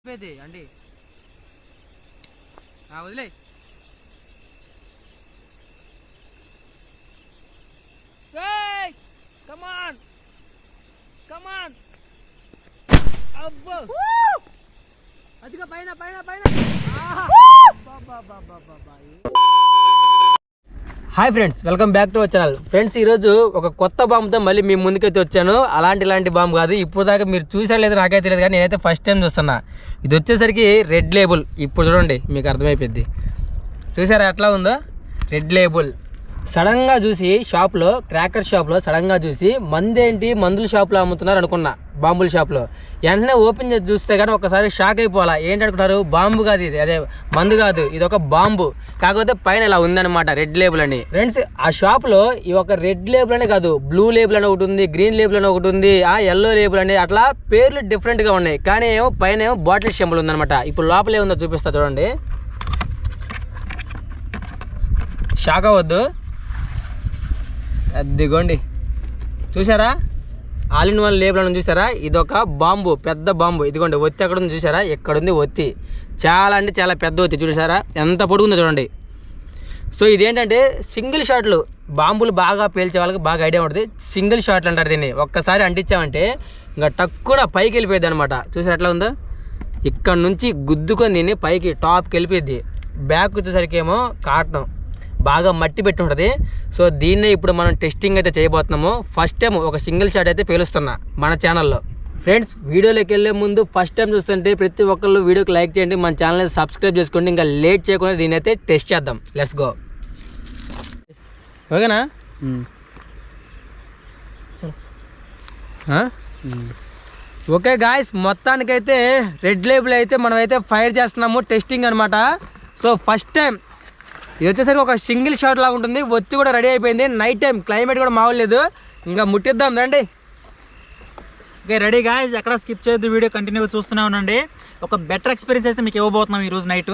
అయిపోయింది అండి. వదిలే. కమాన్ కమాన్ అబ్బో! అదిగా పైన పైన పైన. Hi friends welcome back to our channel friends ఈరోజు ఒక కొత్త బాంబుతో మళ్ళీ మీ ముందుకైతే వచ్చాను. అలాంటి ఇలాంటి బాంబు కాదు. ఇప్పుడు దాకా మీరు చూసారు లేదు నాకైతే తెలియదు కానీ నేనైతే ఫస్ట్ టైం చూస్తున్నా. ఇది వచ్చేసరికి రెడ్ లేబుల్ ఇప్పుడు చూడండి మీకు అర్థమైపోయింది చూసారా ఎట్లా ఉందో? రెడ్ లేబుల్ సడన్గా చూసి షాప్లో క్రాకర్ షాప్లో సడన్గా చూసి మందేంటి మందుల షాప్లో అమ్ముతున్నారు అనుకున్నా బాంబుల షాప్లో. వెంటనే ఓపెన్ చేసి చూస్తే కానీ ఒకసారి షాక్ అయిపోవాలా ఏంటి అనుకుంటారు? బాంబు కాదు ఇది అదే మందు కాదు ఇది ఒక బాంబు. కాకపోతే పైన ఇలా ఉందన్నమాట రెడ్ లేబుల్ అని. ఫ్రెండ్స్ ఆ షాప్లో ఈ ఒక రెడ్ లేబుల్ అనే కాదు బ్లూ లేబుల్ అని ఒకటి ఉంది గ్రీన్ లేబుల్ అని ఒకటి ఉంది ఆ ఎల్లో లేబుల్ అని అట్లా పేర్లు డిఫరెంట్గా ఉన్నాయి. కానీ ఏమో పైన ఏమో బాటిల్ సింబల్ ఉందన్నమాట. ఇప్పుడు లోపలే ఉందో చూపిస్తా చూడండి. షాక్ అవ్వద్దు. అదిగోండి. చూసారా ఆల్ ఇన్ వన్ లేబుల్ అని చూసారా ఇదొక బాంబు పెద్ద బాంబు. ఇదిగోండి ఒత్తి ఎక్కడ ఉంది చూసారా ఎక్కడుంది ఒత్తి? చాలా అంటే చాలా పెద్ద ఒత్తి చూసారా ఎంత పొడుగుందో చూడండి. సో ఇదేంటంటే సింగిల్ షాట్లు బాంబులు బాగా పేల్చే వాళ్ళకి బాగా ఐడియా ఉంటుంది. సింగిల్ షాట్లు అంటారు దీన్ని. ఒక్కసారి అంటించామంటే ఇంకా టక్కున పైకి వెళ్ళిపోయింది అనమాట చూసారు ఎట్లా ఉందో? ఇక్కడ నుంచి గుద్దుకొని దీన్ని పైకి టాప్కి వెళ్ళిపోయింది బ్యాక్ వచ్చేసరికి ఏమో కాటన్ బాగా మట్టి పెట్టి ఉంటుంది సో దీన్నే ఇప్పుడు మనం టెస్టింగ్ అయితే చేయబోతున్నాము. ఫస్ట్ టైం ఒక సింగిల్ షాట్ అయితే పేలుస్తున్నా మన ఛానల్లో ఫ్రెండ్స్ వీడియోలోకి వెళ్ళే ముందు ఫస్ట్ టైం చూస్తుంటే ప్రతి ఒక్కళ్ళు వీడియోకి లైక్ చేయండి. మన ఛానల్ని సబ్స్క్రైబ్ చేసుకోండి. ఇంకా లేట్ చేయకుండా దీని అయితే టెస్ట్ చేద్దాం. లెట్స్ గో ఓకేనా? ఓకే గాయస్ మొత్తానికైతే రెడ్ లేబుల్ అయితే మనం అయితే ఫైర్ చేస్తున్నాము. టెస్టింగ్ అనమాట సో ఫస్ట్ టైం ఇది వచ్చేసరికి ఒక సింగిల్ షాట్ లాగా ఉంటుంది. ఒత్తి కూడా రెడీ అయిపోయింది. నైట్ టైం క్లైమేట్ కూడా మావలేదు ఇంకా ముట్టిద్దాం రండి. ఓకే రెడీ గాయస్ ఎక్కడ స్కిప్ చేయొద్దు. వీడియో కంటిన్యూగా చూస్తూనే ఉండండి. ఒక బెటర్ ఎక్స్పీరియన్స్ అయితే మీకు ఇవ్వబోతున్నాం ఈ రోజు నైట్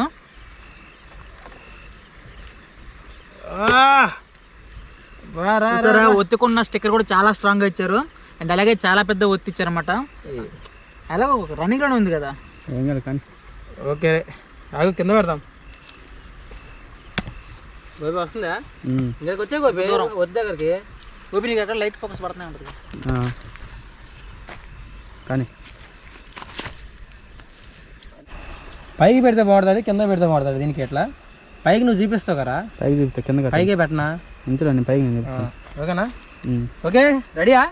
చూసారా? ఒత్తికున్న స్టిక్కర్ కూడా చాలా స్ట్రాంగ్గా ఇచ్చారు. అండ్ అలాగే చాలా పెద్ద ఒత్తి ఇచ్చారన్నమాట. అలా రన్నింగ్లోనే ఉంది కదా? ఓకే ఆగు కింద పెడదాం. గోపి వస్తుందా? ఇక్కడికి వచ్చే గోపి? వద్దు దగ్గరికి. ఓపి నీకు అక్కడ లైట్ ఫోకస్ పడుతూనే ఉంటుంది కానీ. పైకి పెడితే బాగుంటుంది కింద పెడితే బాగుంటుంది దీనికి ఎట్లా? పైకి నువ్వు చూపిస్తావు కదా? పైకి చెప్తా కింద పైకే పెట్టనా? ఉంచురా నేను పైకి నేను చెప్తాను ఓకేనా. ఓకే రెడీయా?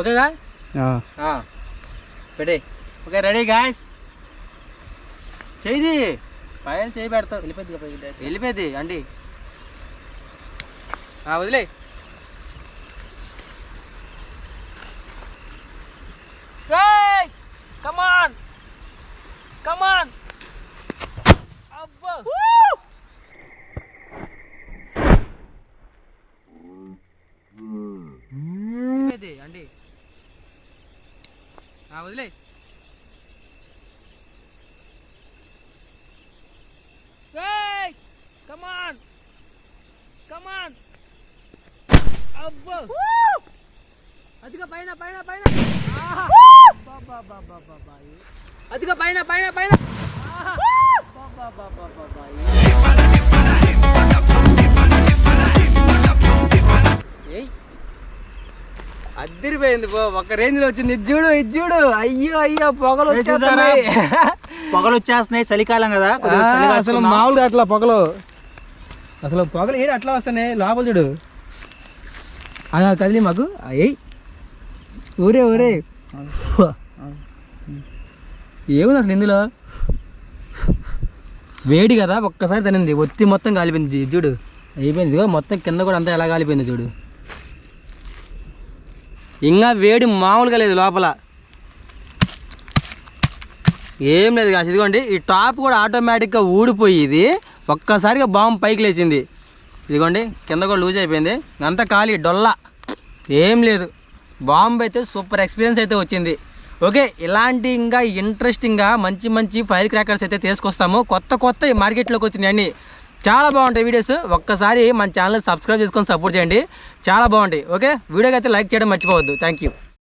ఓకేగా? పెడే ఓకే రెడీ గాయస్. చేయి పైన చేయి పెడతావు వెళ్ళిపోద్ది అండి. వదిలే. కమాన్ కమాన్ అబ్బా! అండి. వదిలే కమాన్ కమాన్! అబ్బో! అదిగా పైన పైన పైన. అదిగా పైన పైన పైన! అద్దరిపోయింది పో ఒక రేంజ్లో వచ్చింది. ఇది చూడు ఇది చూడు. అయ్యో అయ్యో పొగలు ఏ చూసారా? వచ్చేస్తున్నాయి. పొగలు వచ్చేస్తున్నాయి చలికాలం కదా. అసలు. మామూలుగా అట్లా పొగలు. అసలు పొగలు ఏడు అట్లా వస్తున్నాయి? లోపల చూడు. అలా కదిలి మాకు అయ్యి ఊరే ఊరే. ఏముంది అసలు ఇందులో? వేడి కదా ఒక్కసారి తినింది. ఒత్తి మొత్తం కాలిపోయింది. ఇది చూడు. అయిపోయింది. ఇదిగో మొత్తం కింద కూడా అంతా ఎలా కాలిపోయింది చూడు. ఇంకా వేడి మామూలుగా లేదు లోపల. ఏం లేదు కాదు ఇదిగోండి ఈ టాప్ కూడా ఆటోమేటిక్గా ఊడిపోయి ఇది. ఒక్కసారిగా బాంబు పైకి లేచింది. ఇదిగోండి కింద కూడా లూజ్ అయిపోయింది. అంతా ఖాళీ డొల్ల. ఏం లేదు. బాంబు అయితే సూపర్ ఎక్స్పీరియన్స్ అయితే వచ్చింది. ఓకే ఇలాంటి ఇంకా ఇంట్రెస్టింగ్గా మంచి మంచి ఫైర్ క్రాకర్స్ అయితే తీసుకొస్తాము. కొత్త కొత్త మార్కెట్లోకి వచ్చినాయి చాలా బాగుంటాయి వీడియోస్. ఒక్కసారి మన ఛానల్ సబ్స్క్రైబ్ చేసుకొని సపోర్ట్ చేయండి. చాలా బాగుంటాయి. ఓకే వీడియోకి అయితే లైక్ చేయడం మర్చిపోవద్దు. Thank you.